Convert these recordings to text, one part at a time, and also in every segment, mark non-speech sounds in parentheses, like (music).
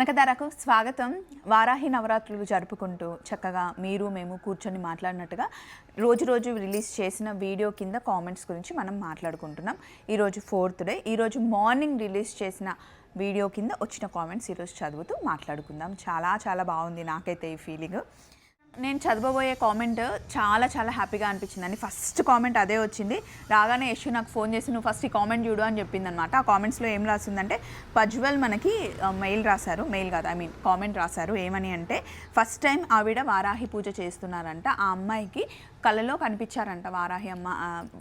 కనకధారకు స్వాగతం. వారాహి నవరాత్రులు జరుపుకుంటూ చక్కగా మీరు మేము కూర్చొని మాట్లాడినట్టుగా రోజు రోజు రిలీజ్ చేసిన వీడియో కింద కామెంట్స్ గురించి మనం మాట్లాడుకుంటున్నాం. ఈరోజు ఫోర్త్ డే ఈరోజు మార్నింగ్ రిలీజ్ చేసిన వీడియో కింద వచ్చిన కామెంట్స్ ఈరోజు చదువుతూ మాట్లాడుకుందాం. చాలా చాలా బాగుంది నాకైతే ఈ ఫీలింగ్ నేను చదవబోయే కామెంట్ చాలా చాలా హ్యాపీగా అనిపించిందండి ఫస్ట్ కామెంట్ అదే వచ్చింది. రాగానే యశు నాకు ఫోన్ చేసి నువ్వు ఫస్ట్ ఈ కామెంట్ చూడు అని చెప్పింది అనమాట ఆ కామెంట్స్లో ఏం రాసిందంటే పజ్వల్ మనకి మెయిల్ రాశారు. మెయిల్ కాదు ఐ మీన్ కామెంట్ రాశారు. ఏమని అంటే ఫస్ట్ టైం ఆవిడ వారాహి పూజ చేస్తున్నారంట. ఆ అమ్మాయికి కళలో కనిపించారంట వారాహి అమ్మ.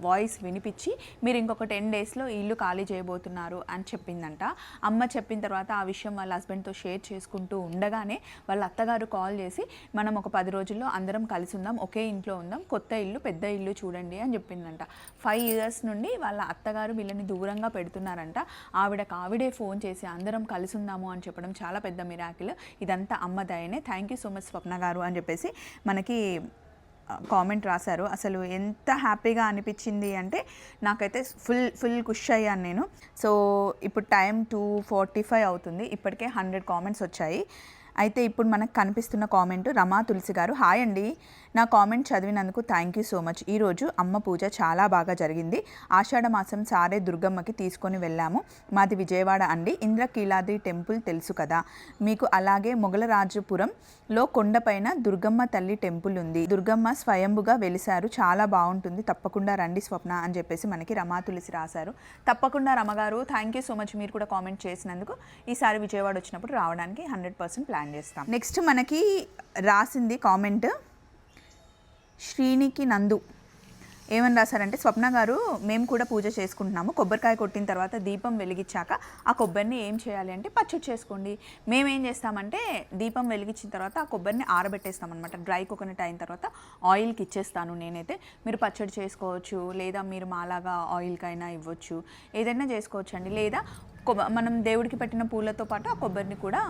వాయిస్ వినిపించి మీరు ఇంకొక టెన్ డేస్లో ఇల్లు ఖాళీ చేయబోతున్నారు అని చెప్పిందంట. అమ్మ చెప్పిన తర్వాత ఆ విషయం వాళ్ళ హస్బెండ్తో షేర్ చేసుకుంటూ ఉండగానే వాళ్ళ అత్తగారు కాల్ చేసి మనం ఒక పది రోజుల్లో అందరం కలిసి ఉందాం ఒకే ఇంట్లో ఉందాం కొత్త ఇల్లు పెద్ద ఇల్లు చూడండి అని చెప్పిందంట. ఫైవ్ ఇయర్స్ నుండి వాళ్ళ అత్తగారు వీళ్ళని దూరంగా పెడుతున్నారంట. ఆవిడకు ఆవిడే ఫోన్ చేసి అందరం కలిసి ఉందాము అని చెప్పడం చాలా పెద్ద మిరాకిల్ ఇదంతా అమ్మ దయనే. Thank you so much Swapna గారు అని చెప్పేసి మనకి కామెంట్ రాశారు. అసలు ఎంత హ్యాపీగా అనిపించింది అంటే నాకైతే ఫుల్ ఫుల్ కుష్ అయ్యాను నేను. సో ఇప్పుడు టైం టూ ఫార్టీ ఫైవ్ అవుతుంది. ఇప్పటికే హండ్రెడ్ కామెంట్స్ వచ్చాయి. అయితే ఇప్పుడు మనకు కనిపిస్తున్న కామెంట్ రమా తులసి గారు. హాయ్ అండి. నా కామెంట్ చదివినందుకు థ్యాంక్ యూ సో మచ్ ఈరోజు అమ్మ పూజ చాలా బాగా జరిగింది. ఆషాఢ మాసం సారే దుర్గమ్మకి తీసుకొని వెళ్ళాము. మాది విజయవాడ అండి. ఇంద్రకీలాద్రి టెంపుల్ తెలుసు కదా. మీకు అలాగే మొగలరాజుపురంలో కొండపైన దుర్గమ్మ తల్లి టెంపుల్ ఉంది. దుర్గమ్మ స్వయంభుగా వెలిశారు. చాలా బాగుంటుంది. తప్పకుండా రండి స్వప్న అని చెప్పేసి మనకి రమా తులసి రాశారు. తప్పకుండా రమగారు థ్యాంక్ యూ సో మచ్ మీరు కూడా కామెంట్ చేసినందుకు ఈసారి విజయవాడ వచ్చినప్పుడు రావడానికి హండ్రెడ్ పర్సెంట్ ప్లాన్ చేస్తాం. నెక్స్ట్ మనకి రాసింది కామెంట్. శ్రీనికి నందు. ఏమని రాశారంటే స్వప్న గారు మేము కూడా పూజ చేసుకుంటున్నాము. కొబ్బరికాయ కొట్టిన తర్వాత దీపం వెలిగించాక ఆ కొబ్బరిని ఏం చేయాలి అంటే పచ్చడి చేసుకోండి. మేము ఏం చేస్తామంటే దీపం వెలిగించిన తర్వాత ఆ కొబ్బరిని ఆరబెట్టేస్తాం అనమాట డ్రై కోకోనట్ అయిన తర్వాత ఆయిల్కి ఇచ్చేస్తాను నేనైతే. మీరు పచ్చడి చేసుకోవచ్చు లేదా మీరు మాలాగా ఆయిల్కైనా ఇవ్వచ్చు. ఏదైనా చేసుకోవచ్చు అండి లేదా కొబ్బ మనం దేవుడికి పెట్టిన పూలతో పాటు ఆ కొబ్బరిని కూడా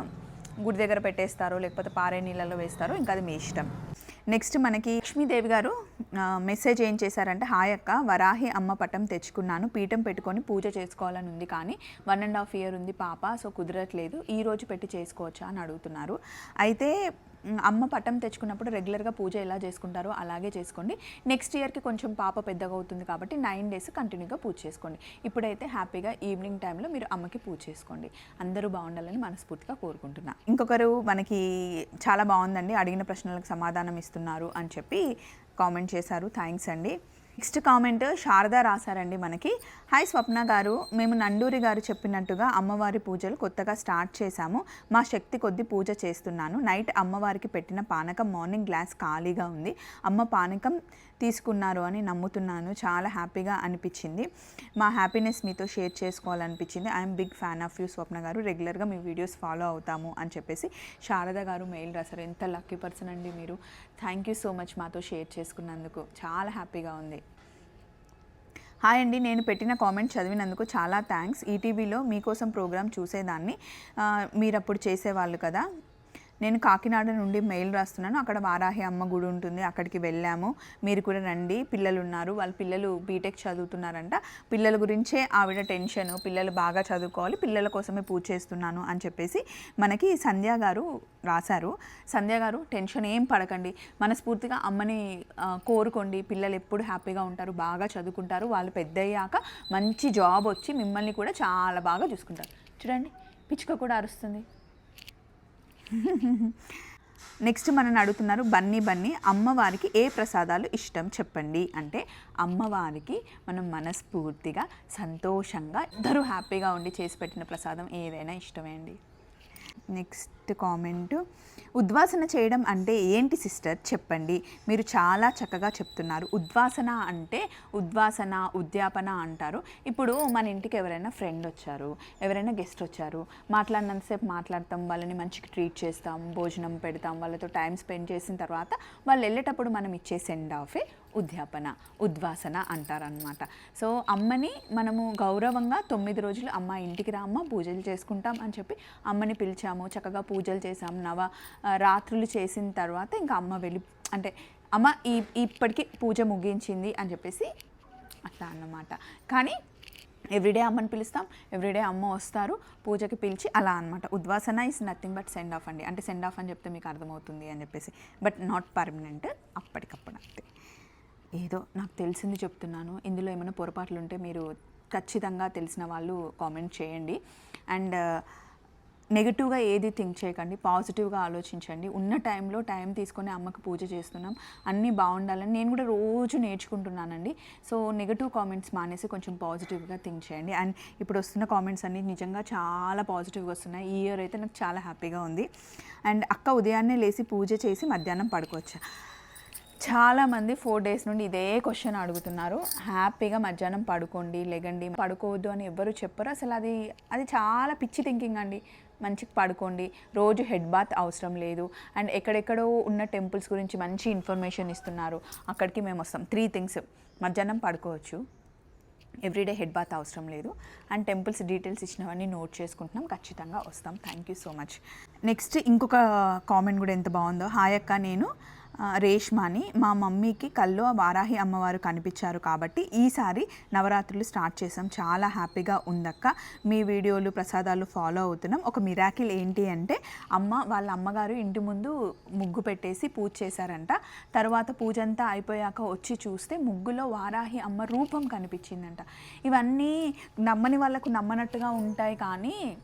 గుడి దగ్గర పెట్టేస్తారు లేకపోతే పారే నీళ్ళలో వేస్తారు ఇంకా అది మీ ఇష్టం. నెక్స్ట్ మనకి లక్ష్మీదేవి గారు మెసేజ్ ఏం చేశారంటే హాయ్ అక్క వరాహి అమ్మ పటం తెచ్చుకున్నాను. పీఠం పెట్టుకొని పూజ చేసుకోవాలని ఉంది కానీ వన్ అండ్ హాఫ్ ఇయర్ ఉంది పాప సో కుదరట్లేదు. ఈ రోజు పెట్టి చేసుకోవచ్చా? అని అడుగుతున్నారు. అయితే అమ్మ పటం తెచ్చుకున్నప్పుడు రెగ్యులర్గా పూజ ఎలా చేసుకుంటారో అలాగే చేసుకోండి. నెక్స్ట్ ఇయర్కి కొంచెం పాప పెద్దగా అవుతుంది కాబట్టి నైన్ డేస్ కంటిన్యూగా పూజ చేసుకోండి. ఇప్పుడైతే హ్యాపీగా ఈవినింగ్ టైంలో మీరు అమ్మకి పూజ చేసుకోండి. అందరూ బాగుండాలని మనస్ఫూర్తిగా కోరుకుంటున్నా. ఇంకొకరు మనకి చాలా బాగుందండి అడిగిన ప్రశ్నలకు సమాధానం ఇస్తున్నారు అని చెప్పి కామెంట్ చేశారు. థ్యాంక్స్ అండి. నెక్స్ట్ కామెంట్ శారద రాశారండి మనకి. హాయ్ స్వప్న గారు మేము నండూరి గారు చెప్పినట్టుగా అమ్మవారి పూజలు కొత్తగా స్టార్ట్ చేశాము. మా శక్తి కొద్ది పూజ చేస్తున్నాను. నైట్ అమ్మవారికి పెట్టిన పానకం మార్నింగ్ గ్లాస్ ఖాళీగా ఉంది. అమ్మ పానకం తీసుకున్నారు అని నమ్ముతున్నాను. చాలా హ్యాపీగా అనిపించింది. మా హ్యాపీనెస్ మీతో share చేసుకోవాలనిపించింది. I'm big fan of you Swapna గారు. రెగ్యులర్గా మీ వీడియోస్ ఫాలో అవుతాము అని చెప్పేసి శారద గారు మెయిల్ రాశారు. ఎంత లక్కీ పర్సన్ అండి మీరు. థ్యాంక్ యూ సో మచ్ మాతో షేర్ చేసుకున్నందుకు. చాలా హ్యాపీగా ఉంది. హాయ్ అండి. నేను పెట్టిన కామెంట్ చదివినందుకు చాలా థ్యాంక్స్. ఈటీవీలో మీకోసం ప్రోగ్రామ్ చూసేదాన్ని. మీరు అప్పుడు చేసేవాళ్ళు కదా. నేను కాకినాడ నుండి మెయిల్ రాస్తున్నాను. అక్కడ వారాహి అమ్మ గుడి ఉంటుంది. అక్కడికి వెళ్ళాము. మీరు కూడా రండి. పిల్లలు ఉన్నారు వాళ్ళ పిల్లలు బీటెక్ చదువుతున్నారంట. పిల్లల గురించే ఆవిడ టెన్షన్. పిల్లలు బాగా చదువుకోవాలి. పిల్లల కోసమే పూజ చేస్తున్నాను అని చెప్పేసి మనకి సంధ్యా గారు రాశారు. సంధ్య గారు టెన్షన్ ఏం పడకండి. మనస్ఫూర్తిగా అమ్మని కోరుకోండి. పిల్లలు ఎప్పుడు హ్యాపీగా ఉంటారు. బాగా చదువుకుంటారు. వాళ్ళు పెద్ద అయ్యాక మంచి జాబ్ వచ్చి మిమ్మల్ని కూడా చాలా బాగా చూసుకుంటారు. చూడండి. పిచ్చుక కూడా అరుస్తుంది. (laughs) నెక్స్ట్ మనని అడుగుతున్నారు బన్నీ బన్నీ అమ్మవారికి ఏ ప్రసాదాలు ఇష్టం చెప్పండి? అంటే అమ్మవారికి మనం మనస్ఫూర్తిగా సంతోషంగా ఇద్దరు హ్యాపీగా ఉండి చేసి పెట్టిన ప్రసాదం ఏదైనా ఇష్టమే అండి. Next comment. ఉద్వాసన చేయడం అంటే ఏంటి సిస్టర్? చెప్పండి. మీరు చాలా చక్కగా చెప్తున్నారు. ఉద్వాసన అంటే ఉద్వాసన ఉద్యాపన అంటారు. ఇప్పుడు మన ఇంటికి ఎవరైనా ఫ్రెండ్ వచ్చారు ఎవరైనా గెస్ట్ వచ్చారు మాట్లాడినంతసేపు మాట్లాడతాం వాళ్ళని మంచిగా ట్రీట్ చేస్తాం భోజనం పెడతాం వాళ్ళతో టైం స్పెండ్ చేసిన తర్వాత వాళ్ళు వెళ్ళేటప్పుడు మనం ఇచ్చే సెండ్ ఆఫే ఉద్యాపన ఉద్వాసన అంటారనమాట సో అమ్మని మనము గౌరవంగా తొమ్మిది రోజులు అమ్మ ఇంటికి రా అమ్మ పూజలు చేసుకుంటాం అని చెప్పి అమ్మని పిలిచాము. చక్కగా పూజ పూజలు చేసాం నవ రాత్రులు చేసిన తర్వాత ఇంకా అమ్మ వెళ్ళి అంటే అమ్మ ఈ ఇప్పటికీ పూజ ముగించింది అని చెప్పేసి అట్లా అన్నమాట. కానీ ఎవ్రీడే అమ్మని పిలుస్తాం ఎవ్రీడే అమ్మ వస్తారు పూజకి పిలిచి అలా అనమాట ఉద్వాసన is nothing but send off అండి. అంటే సెండ్ ఆఫ్ అని చెప్తే మీకు అర్థమవుతుంది అని చెప్పేసి బట్ నాట్ పర్మనెంట్ అప్పటికప్పుడు అంతే. ఏదో నాకు తెలిసింది చెప్తున్నాను. ఇందులో ఏమైనా పొరపాట్లు ఉంటే మీరు ఖచ్చితంగా తెలిసిన వాళ్ళు కామెంట్ చేయండి. అండ్ నెగిటివ్గా ఏది థింక్ చేయకండి పాజిటివ్గా ఆలోచించండి. ఉన్న టైంలో టైం తీసుకొని అమ్మకి పూజ చేస్తున్నాం అన్నీ బాగుండాలని నేను కూడా రోజు నేర్చుకుంటున్నానండి. సో నెగిటివ్ కామెంట్స్ మానేసి కొంచెం పాజిటివ్గా థింక్ చేయండి. అండ్ ఇప్పుడు వస్తున్న కామెంట్స్ అన్ని నిజంగా చాలా పాజిటివ్గా వస్తున్నాయి. ఈ ఇయర్ అయితే నాకు చాలా హ్యాపీగా ఉంది. అండ్ అక్క ఉదయాన్నే లేచి పూజ చేసి మధ్యాహ్నం పడుకోవచ్చు? చాలామంది ఫోర్ డేస్ నుండి ఇదే క్వశ్చన్ అడుగుతున్నారు. హ్యాపీగా మధ్యాహ్నం పడుకోండి లెగండి. పడుకోవద్దు అని ఎవ్వరు చెప్పరు. అసలు అది అది చాలా పిచ్చి థింకింగ్ అండి. మంచిగా పడుకోండి. రోజు హెడ్ బాత్ అవసరం లేదు. అండ్ ఎక్కడెక్కడో ఉన్న టెంపుల్స్ గురించి మంచి ఇన్ఫర్మేషన్ ఇస్తున్నారు. అక్కడికి మేము వస్తాం. Three things. మధ్యాహ్నం పడుకోవచ్చు. ఎవ్రీడే హెడ్ బాత్ అవసరం లేదు. అండ్ టెంపుల్స్ డీటెయిల్స్ ఇచ్చినవన్నీ నోట్ చేసుకుంటున్నాం. ఖచ్చితంగా వస్తాం. Thank you so much. Next ఇంకొక కామెంట్ కూడా ఎంత బాగుందో. హాయ్ అక్క నేను రేష్మాని మా మమ్మీకి కల్లో వారాహి అమ్మవారు కనిపించారు కాబట్టి ఈసారి నవరాత్రులు స్టార్ట్ చేసాం చాలా హ్యాపీగా ఉందక్క. మీ వీడియోలు ప్రసాదాలు ఫాలో అవుతున్నాం. ఒక మిరాకిల్ ఏంటి అంటే అమ్మ వాళ్ళ అమ్మగారు ఇంటి ముందు ముగ్గు పెట్టేసి పూజ చేశారంట. తర్వాత పూజ అంతా అయిపోయాక వచ్చి చూస్తే ముగ్గులో వారాహి అమ్మ రూపం కనిపించిందంట. ఇవన్నీ నమ్మని వాళ్ళకు నమ్మనట్టుగా ఉంటాయి కానీ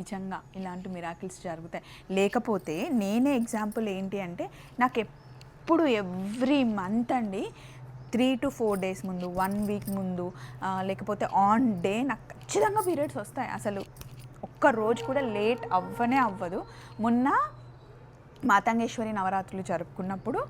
నిజంగా ఇలాంటి మిరాకిల్స్ జరుగుతాయి. లేకపోతే నేనే ఎగ్జాంపుల్ ఏంటి అంటే నాకు ఎప్పుడు ఎవ్రీ మంత్ అండి త్రీ టు ఫోర్ డేస్ ముందు వన్ వీక్ ముందు లేకపోతే ఆన్ డే నాకు ఖచ్చితంగా పీరియడ్స్ వస్తాయి. అసలు ఒక్క రోజు కూడా లేట్ అవ్వనే అవ్వదు. మొన్న మాతంగేశ్వరి నవరాత్రులు జరుపుకున్నప్పుడు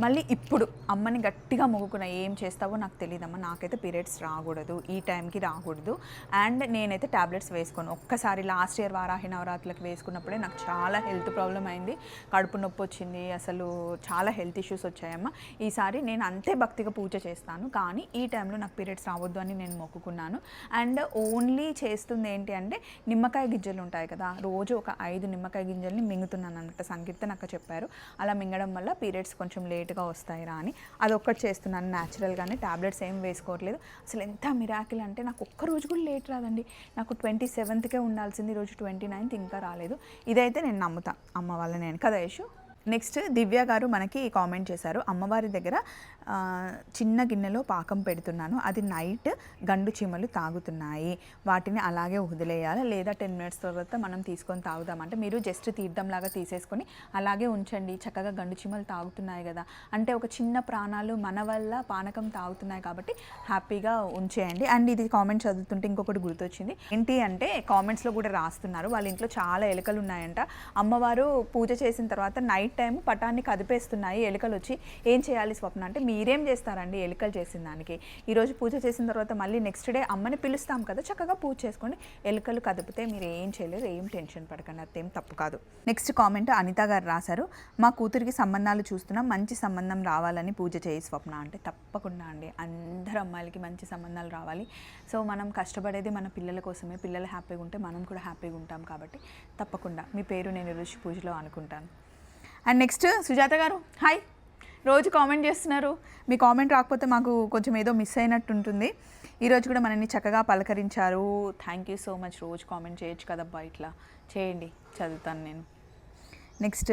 మళ్ళీ ఇప్పుడు అమ్మని గట్టిగా మొక్కుకున్న ఏం చేస్తావో నాకు తెలియదమ్మా నాకైతే పీరియడ్స్ రాకూడదు ఈ టైంకి రాకూడదు. అండ్ నేనైతే టాబ్లెట్స్ వేసుకోను. ఒక్కసారి లాస్ట్ ఇయర్ వారాహి నవరాత్రులకు వేసుకున్నప్పుడే నాకు చాలా హెల్త్ ప్రాబ్లం అయింది. కడుపు నొప్పి వచ్చింది అసలు చాలా హెల్త్ ఇష్యూస్ వచ్చాయమ్మా. ఈసారి నేను అంతే భక్తిగా పూజ చేస్తాను కానీ ఈ టైంలో నాకు పీరియడ్స్ రావద్దు అని నేను మొక్కుకున్నాను. అండ్ ఓన్లీ చేస్తుంది ఏంటి అంటే నిమ్మకాయ గింజలు ఉంటాయి కదా రోజు ఒక ఐదు నిమ్మకాయ గింజల్ని మింగుతున్నాను అనమాట సంకీర్తన అక్క చెప్పారు. అలా మింగడం వల్ల పీరియడ్స్ కొంచెం లేట్గా వస్తాయిరా అని. అదొక్కటి చేస్తున్నాను. న్యాచురల్గానే టాబ్లెట్స్ ఏం వేసుకోవట్లేదు. అసలు ఎంత మిరాకిల్ అంటే నాకు ఒక్క రోజు కూడా లేట్ రాదండి. నాకు ట్వంటీ సెవెంత్కే ఉండాల్సింది. ఈరోజు ట్వంటీ నైన్త్ ఇంకా రాలేదు. ఇదైతే నేను నమ్ముతాను అమ్మ వాళ్ళ నేను కదా యశు నెక్స్ట్ దివ్య గారు మనకి కామెంట్ చేశారు. అమ్మవారి దగ్గర చిన్న గిన్నెలో పాకం పెడుతున్నాను. అది నైట్ గండు చీమలు తాగుతున్నాయి. వాటిని అలాగే వదిలేయాలి. లేదా టెన్ మినిట్స్ తర్వాత మనం తీసుకొని తాగుదామంటే మీరు జస్ట్ తీర్థంలాగా తీసేసుకొని అలాగే ఉంచండి. చక్కగా గండు చీమలు తాగుతున్నాయి కదా. అంటే ఒక చిన్న ప్రాణాలు మన వల్ల పానకం తాగుతున్నాయి కాబట్టి హ్యాపీగా ఉంచేయండి. అండ్ ఇది కామెంట్స్ చదువుతుంటే ఇంకొకటి గుర్తొచ్చింది. ఏంటి అంటే కామెంట్స్లో కూడా రాస్తున్నారు. వాళ్ళ ఇంట్లో చాలా ఎలుకలు ఉన్నాయంట. అమ్మవారు పూజ చేసిన తర్వాత నైట్ టైం పటాన్ని కదిపేస్తున్నాయి. ఎలుకలు వచ్చి ఏం చేయాలి స్వప్న? అంటే మీరేం చేస్తారండి ఎలుకలు చేసిన దానికి? ఈరోజు పూజ చేసిన తర్వాత మళ్ళీ నెక్స్ట్ డే అమ్మని పిలుస్తాం కదా చక్కగా పూజ చేసుకోండి ఎలుకలు కదిపితే మీరు ఏం చేయలేరు ఏం టెన్షన్ పడకండి అదేం తప్పు కాదు. నెక్స్ట్ కామెంట్ అనిత గారు రాశారు మా కూతురికి సంబంధాలు చూస్తున్నాం మంచి సంబంధం రావాలని పూజ చేయి స్వప్న. అంటే తప్పకుండా అండి అందరు అమ్మాయిలకి మంచి సంబంధాలు రావాలి. సో మనం కష్టపడేది మన పిల్లల కోసమే పిల్లలు హ్యాపీగా ఉంటే మనం కూడా హ్యాపీగా ఉంటాం కాబట్టి తప్పకుండా. మీ పేరు నేను ఋషి పూజలో అనుకుంటాను. అండ్ నెక్స్ట్ సుజాత గారు హాయ్ రోజు కామెంట్ చేస్తున్నారు. మీ కామెంట్ రాకపోతే మాకు కొంచెం ఏదో మిస్ అయినట్టు ఉంటుంది ఈరోజు కూడా మనల్ని చక్కగా పలకరించారు. థ్యాంక్ యూ సో మచ్ రోజు కామెంట్ చేయొచ్చు కదబ్బా ఇట్లా. చేయండి చదువుతాను నేను. నెక్స్ట్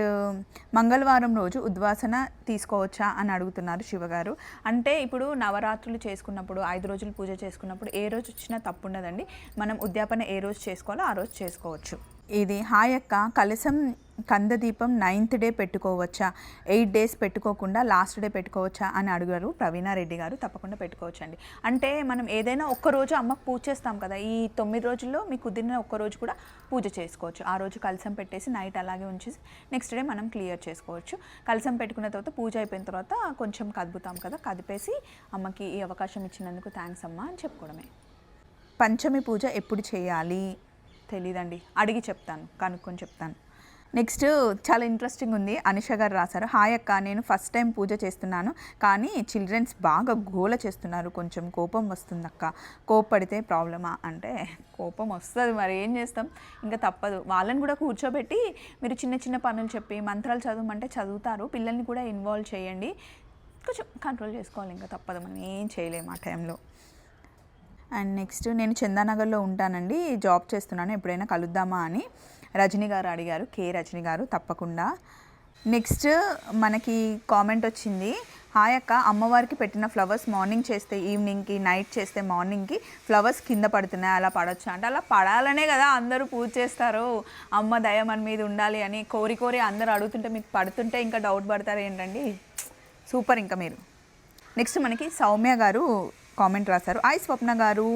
మంగళవారం రోజు ఉద్వాసన తీసుకోవచ్చా అని అడుగుతున్నారు శివగారు అంటే ఇప్పుడు నవరాత్రులు చేసుకున్నప్పుడు ఐదు రోజులు పూజ చేసుకున్నప్పుడు ఏ రోజు వచ్చినా తప్పు ఉండదండి మనం ఉద్యాపన ఏ రోజు చేసుకోవాలో ఆ రోజు చేసుకోవచ్చు. ఇది హాయ్ అక్క కలసం కందదీపం నైన్త్ డే పెట్టుకోవచ్చా? ఎయిట్ డేస్ పెట్టుకోకుండా లాస్ట్ డే పెట్టుకోవచ్చా? అని అడిగారు ప్రవీణారెడ్డి గారు. తప్పకుండా పెట్టుకోవచ్చండి. అంటే మనం ఏదైనా ఒక్క రోజు అమ్మకు పూజ చేస్తాం కదా ఈ తొమ్మిది రోజుల్లో మీకు కుదిరిన ఒక్క రోజు కూడా పూజ చేసుకోవచ్చు. ఆ రోజు కలసం పెట్టేసి నైట్ అలాగే ఉంచేసి నెక్స్ట్ డే మనం క్లియర్ చేసుకోవచ్చు. కలసం పెట్టుకున్న తర్వాత పూజ అయిపోయిన తర్వాత కొంచెం కదుపుతాం కదా కదిపేసి అమ్మకి ఈ అవకాశం ఇచ్చినందుకు థ్యాంక్స్ అమ్మ అని చెప్పుకోవడమే. పంచమి పూజ ఎప్పుడు చేయాలి? తెలీదండి. అడిగి చెప్తాను కనుక్కొని చెప్తాను. నెక్స్ట్ చాలా ఇంట్రెస్టింగ్ ఉంది. అనిష గారు రాశారు. హాయ్ అక్క నేను ఫస్ట్ టైం పూజ చేస్తున్నాను కానీ చిల్డ్రన్స్ బాగా గోల చేస్తున్నారు. కొంచెం కోపం వస్తుంది అక్క. కోపడితే ప్రాబ్లమా? అంటే కోపం వస్తుంది మరి ఏం చేస్తాం? ఇంకా తప్పదు. వాళ్ళని కూడా కూర్చోబెట్టి మీరు చిన్న చిన్న పనులు చెప్పి మంత్రాలు చదవమంటే చదువుతారు. పిల్లల్ని కూడా ఇన్వాల్వ్ చేయండి. కొంచెం కంట్రోల్ చేసుకోవాలి. ఇంకా తప్పదు. మనం ఏం చేయలేము ఆ టైంలో అండ్ నెక్స్ట్ నేను చందానగర్లో ఉంటానండి. జాబ్ చేస్తున్నాను. ఎప్పుడైనా కలుద్దామా అని. రజనీ గారు అడిగారు. కే రజనీ గారు తప్పకుండా. నెక్స్ట్ మనకి కామెంట్ వచ్చింది. హాయ్ అక్క అమ్మవారికి పెట్టిన ఫ్లవర్స్ మార్నింగ్ చేస్తే ఈవినింగ్కి నైట్ చేస్తే మార్నింగ్కి ఫ్లవర్స్ కింద పడుతున్నాయి. అలా పడొచ్చా అంటే అలా పడాలనే కదా అందరూ పూజ చేస్తారు. అమ్మ దయ మన మీద ఉండాలి అని కోరి కోరి అందరూ అడుగుతుంటే మీకు పడుతుంటే ఇంకా డౌట్ పడతారు ఏంటండి? సూపర్ ఇంకా మీరు. నెక్స్ట్ మనకి సౌమ్య గారు కామెంట్ రాశారు. ఐ స్వప్న గారు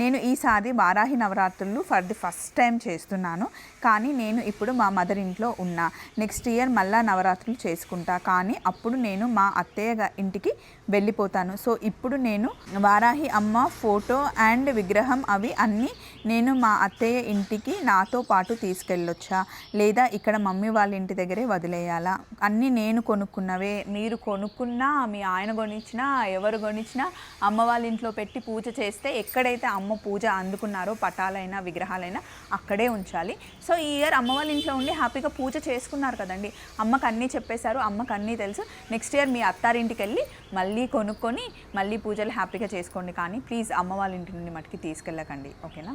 నేను ఈసారి వారాహి నవరాత్రులు ఫర్ ది ఫస్ట్ టైం చేస్తున్నాను. కానీ నేను ఇప్పుడు మా మదర్ ఇంట్లో ఉన్నా. నెక్స్ట్ ఇయర్ మళ్ళా నవరాత్రులు చేసుకుంటా. కానీ అప్పుడు నేను మా అత్తయ్య ఇంటికి వెళ్ళిపోతాను. సో ఇప్పుడు నేను వారాహి అమ్మ ఫోటో అండ్ విగ్రహం అవి అన్నీ నేను మా అత్తయ్య ఇంటికి నాతో పాటు తీసుకెళ్ళొచ్చా? లేదా ఇక్కడ మమ్మీ వాళ్ళ ఇంటి దగ్గరే వదిలేయాలా? అన్నీ నేను కొనుక్కున్నవే. మీరు కొనుక్కున్నా మీ ఆయన కొనిచ్చినా ఎవరు కొనిచ్చినా అమ్మ వాళ్ళ ఇంట్లో పెట్టి పూజ చేస్తే ఎక్కడైతే అమ్మ పూజ అందుకున్నారో పటాలైనా విగ్రహాలైనా అక్కడే ఉంచాలి. సో ఈ ఇయర్ అమ్మ వాళ్ళ ఇంట్లో ఉండి హ్యాపీగా పూజ చేసుకున్నారు కదండి. అమ్మకు అన్నీ చెప్పేశారు అమ్మకు అన్నీ తెలుసు. నెక్స్ట్ ఇయర్ మీ అత్తారింటికి వెళ్ళి మళ్ళీ కొనుక్కొని మళ్ళీ పూజలు హ్యాపీగా చేసుకోండి. కానీ ప్లీజ్ అమ్మ వాళ్ళ ఇంటి నుండి మటుకి తీసుకెళ్ళకండి. ఓకేనా?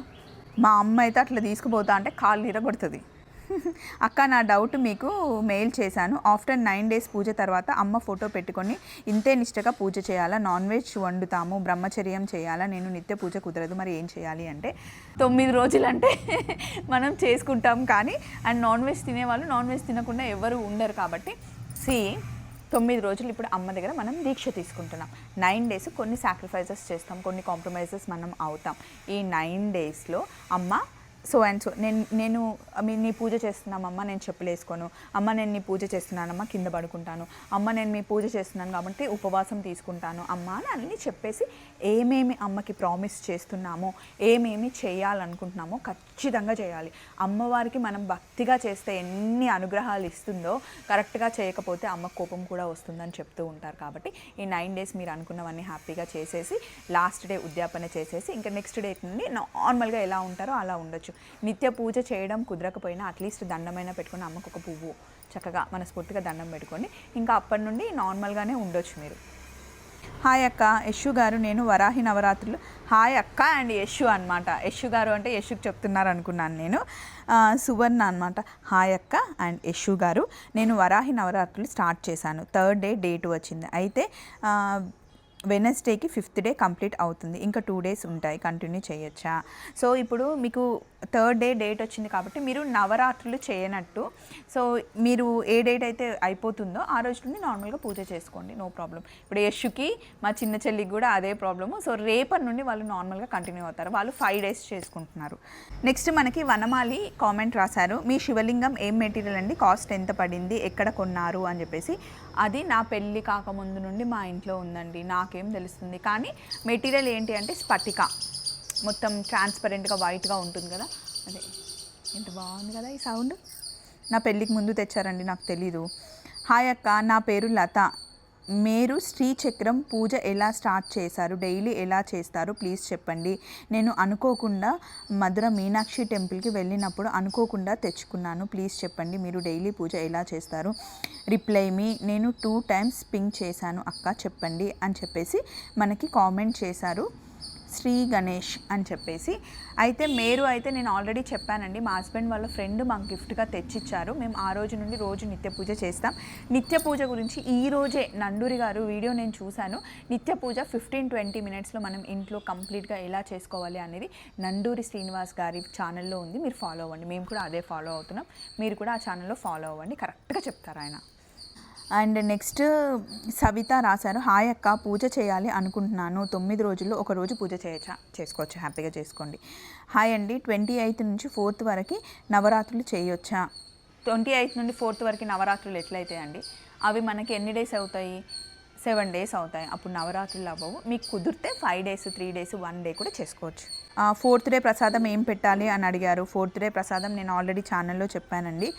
మా అమ్మ అయితే అట్లా తీసుకుపోతా అంటే కాళ్ళు ఇరగొడుతుంది. (laughs) అక్క నా డౌట్ మీకు మెయిల్ చేశాను. ఆఫ్టర్ నైన్ డేస్ పూజ తర్వాత అమ్మ ఫోటో పెట్టుకొని ఇంతే నిష్టగా పూజ చేయాలా? నాన్ వెజ్ వండుతాము బ్రహ్మచర్యం చేయాలా? నేను నిత్య పూజ కుదరదు మరి ఏం చేయాలి అంటే? తొమ్మిది రోజులు అంటే (laughs) మనం చేసుకుంటాం కానీ అండ్ నాన్ వెజ్ తినేవాళ్ళు నాన్ వెజ్ తినకుండా ఎవరు ఉండరు కాబట్టి సి తొమ్మిది రోజులు ఇప్పుడు అమ్మ దగ్గర మనం దీక్ష తీసుకుంటున్నాం. నైన్ డేస్ కొన్ని సాక్రిఫైసెస్ చేస్తాం కొన్ని కాంప్రమైజెస్ మనం అవుతాం. ఈ నైన్ డేస్లో అమ్మ సో అండ్ సో నేను నేను మీ నీ పూజ చేస్తున్నామమ్మ నేను చెప్పులు వేసుకోను. అమ్మ నేను నీ పూజ చేస్తున్నానమ్మ కింద పడుకుంటాను. అమ్మ నేను మీ పూజ చేస్తున్నాను కాబట్టి ఉపవాసం తీసుకుంటాను. అమ్మ అని అన్నీ చెప్పేసి ఏమేమి అమ్మకి ప్రామిస్ చేస్తున్నామో ఏమేమి చేయాలనుకుంటున్నామో ఖచ్చితంగా చేయాలి. అమ్మవారికి మనం భక్తిగా చేస్తే ఎన్ని అనుగ్రహాలు ఇస్తుందో కరెక్ట్గా చేయకపోతే అమ్మ కోపం కూడా వస్తుందని చెప్తూ ఉంటారు కాబట్టి ఈ నైన్ డేస్ మీరు అనుకున్నవన్నీ హ్యాపీగా చేసేసి లాస్ట్ డే ఉద్యాపన చేసేసి ఇంకా నెక్స్ట్ డే నుండి నార్మల్గా ఎలా ఉంటారో అలా ఉండొచ్చు. నిత్య పూజ చేయడం కుదరకపోయినా అట్లీస్ట్ దండమైనా పెట్టుకుని అమ్మకు ఒక పువ్వు చక్కగా మనస్ఫూర్తిగా దండం పెట్టుకొని ఇంకా అప్పటి నుండి నార్మల్గానే ఉండొచ్చు మీరు. హాయ్ అక్క యశు గారు నేను వరాహి నవరాత్రులు. హాయ్ అక్క అండ్ యశు అనమాట యశు గారు అంటే యశుకి చెప్తున్నారు అనుకున్నాను నేను సువర్ణ అనమాట హాయ్ అక్క అండ్ యశు గారు. నేను వరాహి నవరాత్రులు స్టార్ట్ చేశాను. థర్డ్ డే డేట్ వచ్చింది. అయితే వెనస్డేకి ఫిఫ్త్ డే కంప్లీట్ అవుతుంది. ఇంకా టూ డేస్ ఉంటాయి. కంటిన్యూ చేయొచ్చా? సో ఇప్పుడు మీకు థర్డ్ డే డేట్ వచ్చింది కాబట్టి మీరు నవరాత్రులు చేయనట్టు. సో మీరు ఏ డేట్ అయితే అయిపోతుందో ఆ రోజు నుండి నార్మల్గా పూజ చేసుకోండి. నో ప్రాబ్లం ఇప్పుడు యశుకి మా చిన్న చెల్లికి కూడా అదే ప్రాబ్లము సో రేపటి నుండి వాళ్ళు నార్మల్గా కంటిన్యూ అవుతారు. వాళ్ళు ఫైవ్ డేస్ చేసుకుంటున్నారు. నెక్స్ట్ మనకి వనమాలి కామెంట్ రాశారు. మీ శివలింగం ఏం మెటీరియల్ అండి? కాస్ట్ ఎంత పడింది? ఎక్కడ కొన్నారు? అని చెప్పేసి అది నా పెళ్ళి కాకముందు నుండి మా ఇంట్లో ఉందండి. నాకేం తెలుస్తుంది. కానీ మెటీరియల్ ఏంటి అంటే స్పటిక. మొత్తం ట్రాన్స్పరెంట్గా వైట్గా ఉంటుంది కదా. అదే. ఎంత బాగుంది కదా ఈ సౌండ్. నా పెళ్ళికి ముందు తెచ్చారండి నాకు తెలీదు. హాయ్ అక్క నా పేరు లత. మీరు శ్రీచక్రం పూజ ఎలా స్టార్ట్ చేశారు? డైలీ ఎలా చేస్తారు? ప్లీజ్ చెప్పండి. నేను అనుకోకుండా మధుర మీనాక్షి టెంపుల్కి వెళ్ళినప్పుడు అనుకోకుండా తెచ్చుకున్నాను. ప్లీజ్ చెప్పండి మీరు డైలీ పూజ ఎలా చేస్తారు? రిప్లై మీ. నేను టూ టైమ్స్ పింక్ చేశాను. అక్క చెప్పండి అని చెప్పేసి మనకి కామెంట్ చేశారు. శ్రీ గణేష్ అని చెప్పేసి. అయితే మీరు అయితే నేను ఆల్రెడీ చెప్పానండి మా హస్బెండ్ వాళ్ళ ఫ్రెండ్ మాకు గిఫ్ట్గా తెచ్చిచ్చారు. మేము ఆ రోజు నుండి రోజు నిత్య పూజ చేస్తాం. నిత్య పూజ గురించి ఈ రోజే నండూరి గారు వీడియో నేను చూశాను. నిత్య పూజ ఫిఫ్టీన్ ట్వంటీ మినిట్స్లో మనం ఇంట్లో కంప్లీట్గా ఎలా చేసుకోవాలి అనేది నండూరి శ్రీనివాస్ గారి ఛానల్లో ఉంది. మీరు ఫాలో అవ్వండి. మేము కూడా అదే ఫాలో అవుతున్నాం. మీరు కూడా ఆ ఛానల్లో ఫాలో అవ్వండి. కరెక్ట్గా చెప్తారు ఆయన. అండ్ నెక్స్ట్ సవిత రాశారు హాయ్ అక్క పూజ చేయాలి అనుకుంటున్నాను. తొమ్మిది రోజుల్లో ఒక రోజు పూజ చేయొచ్చా? చేసుకోవచ్చు హ్యాపీగా చేసుకోండి. హాయ్ అండి ట్వంటీ ఎయిత్ నుంచి ఫోర్త్ వరకు నవరాత్రులు చేయొచ్చా? ట్వంటీ ఎయిత్ నుండి ఫోర్త్ వరకు నవరాత్రులు ఎట్లయితాయండి అవి మనకి ఎన్ని డేస్ అవుతాయి? సెవెన్ డేస్ అవుతాయి. అప్పుడు నవరాత్రులు అవ్వవు. మీకు కుదిరితే five days three days one day కూడా చేసుకోవచ్చు. ఫోర్త్ డే ప్రసాదం ఏం పెట్టాలి అని అడిగారు. ఫోర్త్ డే ప్రసాదం నేను ఆల్రెడీ ఛానల్లో చెప్పానండి.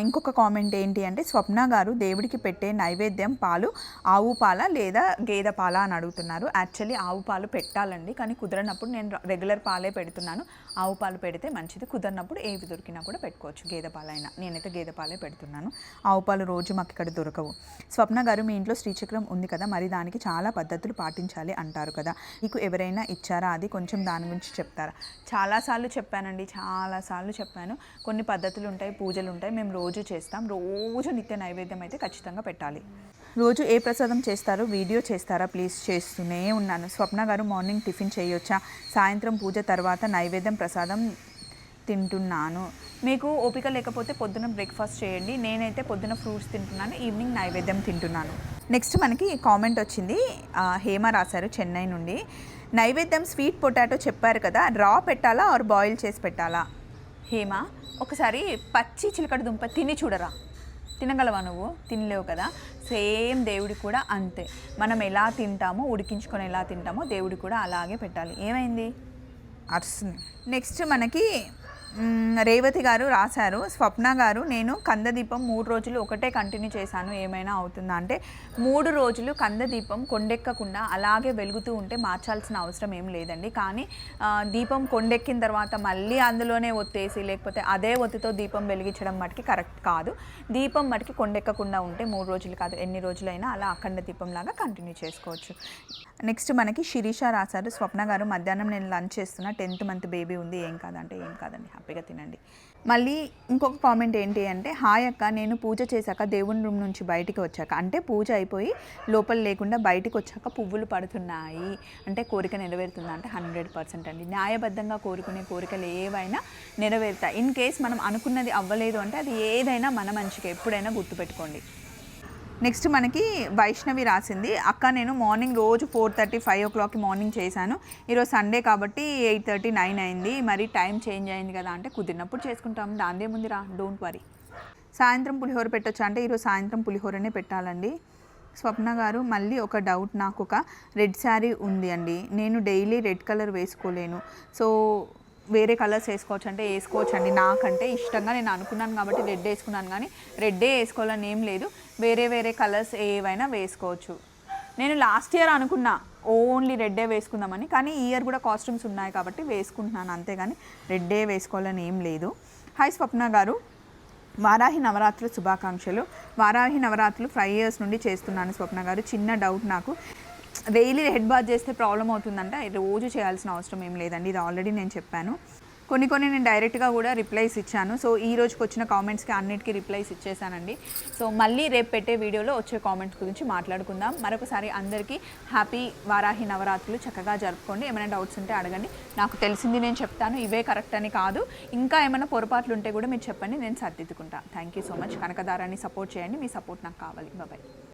ఇంకొక కామెంట్ ఏంటి అంటే స్వప్న గారు దేవుడికి పెట్టే నైవేద్యం పాలు ఆవు పాల లేదా గేదె పాల అని అడుగుతున్నారు. యాక్చువల్లీ ఆవు పాలు పెట్టాలండి కానీ కుదరనప్పుడు నేను రెగ్యులర్ పాలే పెడుతున్నాను. ఆవు పాలు పెడితే మంచిది. కుదరనప్పుడు ఏవి దొరికినా కూడా పెట్టుకోవచ్చు గేదె పాలైనా. నేనైతే గేదె పాలే పెడుతున్నాను. ఆవు పాలు రోజు మాకు ఇక్కడ దొరకవు. స్వప్న గారు మీ ఇంట్లో శ్రీచక్రం ఉంది కదా మరి దానికి చాలా పద్ధతులు పాటించాలి అంటారు కదా. మీకు ఎవరైనా ఇచ్చారా? అది కొంచెం దాని గురించి చెప్తారా? చాలాసార్లు చెప్పానండి చాలాసార్లు చెప్పాను. కొన్ని పద్ధతులు ఉంటాయి పూజలు ఉంటాయి మేము రోజు చేస్తాం. రోజు నిత్య నైవేద్యం అయితే ఖచ్చితంగా పెట్టాలి. రోజు ఏ ప్రసాదం చేస్తారో వీడియో చేస్తారా ప్లీజ్ చేస్తూనే ఉన్నాను. స్వప్న గారు మార్నింగ్ టిఫిన్ చేయొచ్చా? సాయంత్రం పూజ తర్వాత నైవేద్యం ప్రసాదం తింటున్నాను. మీకు ఓపిక లేకపోతే పొద్దున బ్రేక్ఫాస్ట్ చేయండి. నేనైతే పొద్దున ఫ్రూట్స్ తింటున్నాను ఈవినింగ్ నైవేద్యం తింటున్నాను. నెక్స్ట్ మనకి కామెంట్ వచ్చింది. హేమ రాశారు చెన్నై నుండి. నైవేద్యం స్వీట్ పొటాటో చెప్పారు కదా రా పెట్టాలా ఆర్ బాయిల్ చేసి పెట్టాలా? హేమ ఒకసారి పచ్చి చిలకడ దుంప తిని చూడరా? తినగలవా నువ్వు? తినలేవు కదా? సేమ్ దేవుడి కూడా అంతే. మనం ఎలా తింటామో ఉడికించుకొని ఎలా తింటామో దేవుడి కూడా అలాగే పెట్టాలి. ఏమైంది? అరుస్తుంది నెక్స్ట్ మనకి రేవతి గారు రాశారు స్వప్న గారు నేను కందదీపం మూడు రోజులు ఒకటే కంటిన్యూ చేశాను ఏమైనా అవుతుందా అంటే మూడు రోజులు కందదీపం కొండెక్కకుండా అలాగే వెలుగుతూ ఉంటే మార్చాల్సిన అవసరం ఏం లేదండి. కానీ దీపం కొండెక్కిన తర్వాత మళ్ళీ అందులోనే ఒత్తేసి లేకపోతే అదే ఒత్తితో దీపం వెలిగించడం మటుకి కరెక్ట్ కాదు. దీపం మటుకి కొండెక్కకుండా ఉంటే మూడు రోజులు కాదు ఎన్ని రోజులైనా అలా అఖండ దీపం లాగా కంటిన్యూ చేసుకోవచ్చు. నెక్స్ట్ మనకి శిరీష రాశారు స్వప్న గారు మధ్యాహ్నం నేను లంచ్ చేస్తున్నా టెన్త్ మంత్ బేబీ ఉంది ఏం కాదంటే ఏం కాదండి హ్యాపీగా తినండి. మళ్ళీ ఇంకొక కామెంట్ ఏంటి అంటే హాయ్ అక్క నేను పూజ చేశాక దేవుని రూమ్ నుంచి బయటికి వచ్చాక అంటే పూజ అయిపోయి లోపల లేకుండా బయటికి వచ్చాక పువ్వులు పడుతున్నాయి. అంటే కోరిక నెరవేరుతుందా అంటే హండ్రెడ్ పర్సెంట్ అండి. న్యాయబద్ధంగా కోరుకునే కోరికలు ఏవైనా నెరవేరుతాయి. ఇన్ కేస్ మనం అనుకున్నది అవ్వలేదు అంటే అది ఏదైనా మన మంచిగా ఎప్పుడైనా గుర్తుపెట్టుకోండి. నెక్స్ట్ మనకి వైష్ణవి రాసింది. అక్క నేను మార్నింగ్ రోజు ఫోర్ థర్టీ ఫైవ్ ఓ క్లాక్కి మార్నింగ్ చేశాను. ఈరోజు సండే కాబట్టి ఎయిట్ థర్టీ నైన్ అయింది. మరి టైం చేంజ్ అయింది కదా అంటే కుదిరినప్పుడు చేసుకుంటాం. దాందే ముందు రా డోంట్ వరీ. సాయంత్రం పులిహోర పెట్టచ్చు అంటే ఈరోజు సాయంత్రం పులిహోరనే పెట్టాలండి. స్వప్న గారు మళ్ళీ ఒక డౌట్ నాకు ఒక రెడ్ శారీ ఉంది అండి. నేను డైలీ రెడ్ కలర్ వేసుకోలేను. సో వేరే కలర్స్ వేసుకోవచ్చు అంటే వేసుకోవచ్చు అండి నాకంటే ఇష్టంగా నేను అనుకున్నాను కాబట్టి రెడ్ వేసుకున్నాను. కానీ రెడ్డే వేసుకోవాలని ఏం లేదు. వేరే వేరే కలర్స్ ఏవైనా వేసుకోవచ్చు. నేను లాస్ట్ ఇయర్ అనుకున్నా ఓన్లీ రెడ్డే వేసుకుందామని కానీ ఈ ఇయర్ కూడా కాస్ట్యూమ్స్ ఉన్నాయి కాబట్టి వేసుకుంటున్నాను అంతేగాని రెడ్డే వేసుకోవాలని ఏం లేదు. హాయ్ స్వప్న గారు. వారాహి నవరాత్రులు శుభాకాంక్షలు. వారాహి నవరాత్రులు ఫైవ్ ఇయర్స్ నుండి చేస్తున్నాను స్వప్న గారు. చిన్న డౌట్ నాకు. డైలీ హెడ్ బాత్ చేస్తే ప్రాబ్లం అవుతుందంట. రోజు చేయాల్సిన అవసరం ఏం లేదండి. ఇది ఆల్రెడీ నేను చెప్పాను. కొన్ని కొన్ని నేను డైరెక్ట్గా కూడా రిప్లైస్ ఇచ్చాను. సో ఈ రోజుకి వచ్చిన కామెంట్స్కి అన్నిటికీ రిప్లైస్ ఇచ్చేసానండి. సో మళ్ళీ రేపు పెట్టే వీడియోలో వచ్చే కామెంట్స్ గురించి మాట్లాడుకుందాం. మరొకసారి అందరికీ హ్యాపీ వారాహి నవరాత్రులు చక్కగా జరుపుకోండి. ఏమైనా డౌట్స్ ఉంటే అడగండి. నాకు తెలిసింది నేను చెప్తాను. ఇవే కరెక్ట్ అని కాదు. ఇంకా ఏమైనా పొరపాట్లు ఉంటే కూడా మీరు చెప్పండి. నేను సర్దిద్దుకుంటాను థ్యాంక్ యూ సో మచ్. కనకదారాన్ని సపోర్ట్ చేయండి. మీ సపోర్ట్ నాకు కావాలి. బాబాయ్